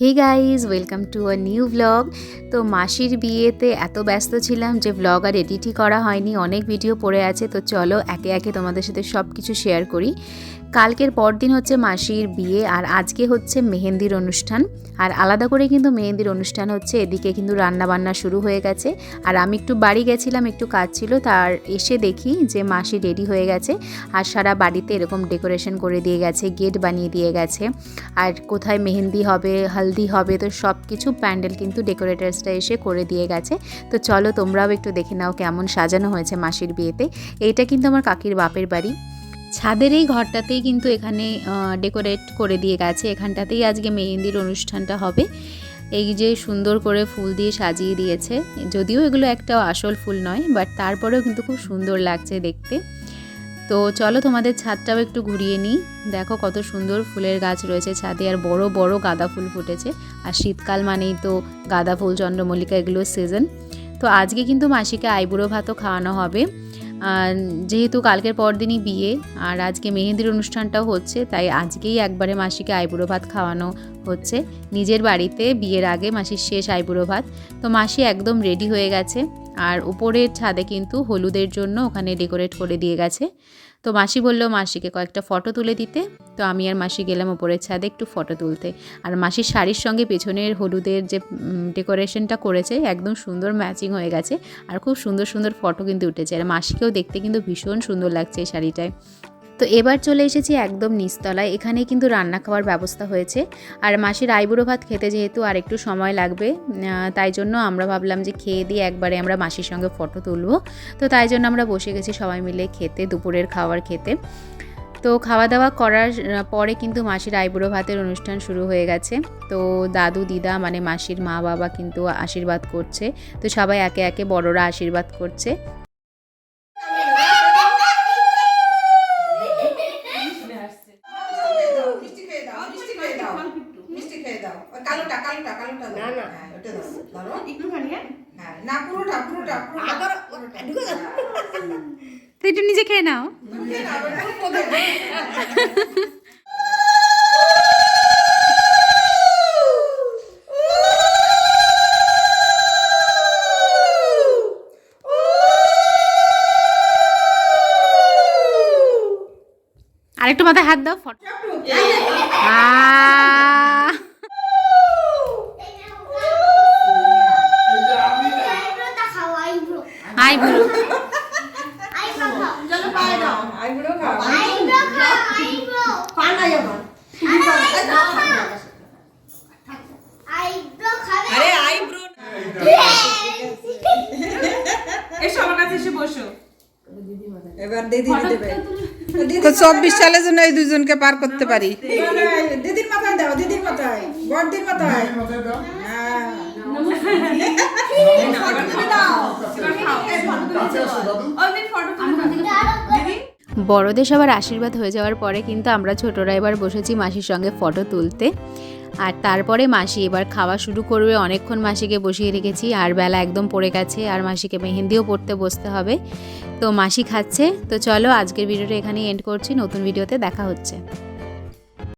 Hey guys welcome to a new blog তো মাসির বিয়েতে এত ব্যস্ত ছিলাম যে ব্লগ আর এডিটই করা হয়নি, অনেক ভিডিও পড়ে আছে। তো চলো একে একে তোমাদের সাথে সব কিছু শেয়ার করি। কালকের পরদিন হচ্ছে মাসির বিয়ে আর আজকে হচ্ছে মেহেন্দির অনুষ্ঠান। আর আলাদা করে কিন্তু মেহেন্দির অনুষ্ঠান হচ্ছে, এদিকে কিন্তু রান্না বান্না শুরু হয়ে গেছে। আর আমি একটু বাড়ি গেছিলাম, একটু কাজ ছিল, তার এসে দেখি যে মাসি রেডি হয়ে গেছে। আর সারা বাড়িতে এরকম ডেকোরেশন করে দিয়ে গেছে, গেট বানিয়ে দিয়ে গেছে। আর কোথায় মেহেন্দি হবে, হালদি হবে, তো সব কিছু প্যান্ডেল কিন্তু ডেকোরেটার্সটা এসে করে দিয়ে গেছে। তো চলো তোমরাও একটু দেখে নাও কেমন সাজানো হয়েছে মাসির বিয়েতে। এইটা কিন্তু আমার কাকির বাপের বাড়ি। ছাদের এই ঘরটাতেই কিন্তু এখানে ডেকোরেট করে দিয়ে গেছে। এখানটাতেই আজকে মেহেন্দির অনুষ্ঠানটা হবে। এই যে সুন্দর করে ফুল দিয়ে সাজিয়ে দিয়েছে। যদিও এগুলো একটা আসল ফুল নয় বাট তারপরেও কিন্তু খুব সুন্দর লাগছে দেখতে। তো চলো তোমাদের ছাদটাও একটু ঘুরিয়ে নিই। দেখো কত সুন্দর ফুলের গাছ রয়েছে ছাদে, আর বড় বড় গাঁদা ফুল ফুটেছে। আর শীতকাল মানেই তো গাঁদা ফুল, চন্দ্রমল্লিকা, এগুলো সিজন তো আজকে কিন্তু মাসিকে আইবুড়ো ভাতও খাওয়ানো হবে। যেহেতু কালকের পরদিনই বিয়ে, আর আজকে মেহেন্দির অনুষ্ঠানটাও হচ্ছে, তাই আজকেই একবারে মাসিকে আইবুড়ো ভাত খাওয়ানো হচ্ছে। নিজের বাড়িতে বিয়ের আগে মাসির শেষ আইবুড়ো ভাত। তো মাসি একদম রেডি হয়ে গেছে। আর উপরের ছাদে কিন্তু হলুদের জন্য ওখানে ডেকোরেট করে দিয়ে গেছে। তো মাসি বলল, মাসিকে কয়েকটা ফটো তুলে দিতে। তো আমি আর মাসি গেলাম ওপরের ছাদে একটু ফটো তুলতে। আর মাসির শাড়ির সঙ্গে পেছনের হলুদের যে ডেকোরেশনটা করেছে, একদম সুন্দর ম্যাচিং হয়ে গেছে। আর খুব সুন্দর সুন্দর ফটো কিন্তু উঠেছে। আর মাসিকেও দেখতে কিন্তু ভীষণ সুন্দর লাগছে এই শাড়িটায়। তো এবার চলে এসেছি একদম নিচতলায়। এখানে কিন্তু রান্না খাওয়ার ব্যবস্থা হয়েছে। আর মাসির আইবুড়ো ভাত খেতে যেহেতু আর একটু সময় লাগবে তাই জন্য আমরা ভাবলাম যে খেয়ে দিয়ে একবারে আমরা মাসির সঙ্গে ফটো তুলবো। তো তাই জন্য আমরা বসে গেছি সবাই মিলে খেতে, দুপুরের খাবার খেতে। তো খাওয়া দাওয়া করার পরে কিন্তু মাসির আইবুড়ো ভাতের অনুষ্ঠান শুরু হয়ে গেছে। তো দাদু, দিদা মানে মাসির মা বাবা কিন্তু আশীর্বাদ করছে। তো সবাই একে একে বড়রা আশীর্বাদ করছে মিষ্টি খেয়ে দাও মিষ্টি খেয়ে দাও। মিষ্টি খেয়ে দাও। ওই কালোটা কালোটা কালোটা না, না। হ্যাঁ, ওটা দাও। ধরো। একটুখানি হ্যাঁ। হ্যাঁ না পুরোটা পুরোটা পুরোটা। আবার ঢুকে যাও। তো একটু নিজে খেয়ে নাও মুখে না, ওটা মুখে না। আরেকটু মাথায় হাত দাও ফটো। আরে আইব্রো এসো আমার কাছে এসে বসো। এবার দিদি দেবে চব্বিশ সালের জন্য এই দুজনকে পার করতে পারি। দিদির মাথায় দাও দিদির মাথায় বড়দির মাথায়। বড়দের সবার আশীর্বাদ হয়ে যাওয়ার পরে কিন্তু আমরা ছোটরা এবার বসেছি মাসির সঙ্গে ফটো তুলতে। আর তারপরে মাসি এবার খাওয়া শুরু করবে। অনেকক্ষণ মাসিকে বসিয়ে রেখেছি। আর বেলা একদম পড়ে গেছে। আর মাসিকে মেহেন্দিও পড়তে বসতে হবে। তো মাসি খাচ্ছে। তো চলো আজকের ভিডিওটা এখানেই এন্ড করছি। নতুন ভিডিওতে দেখা হচ্ছে।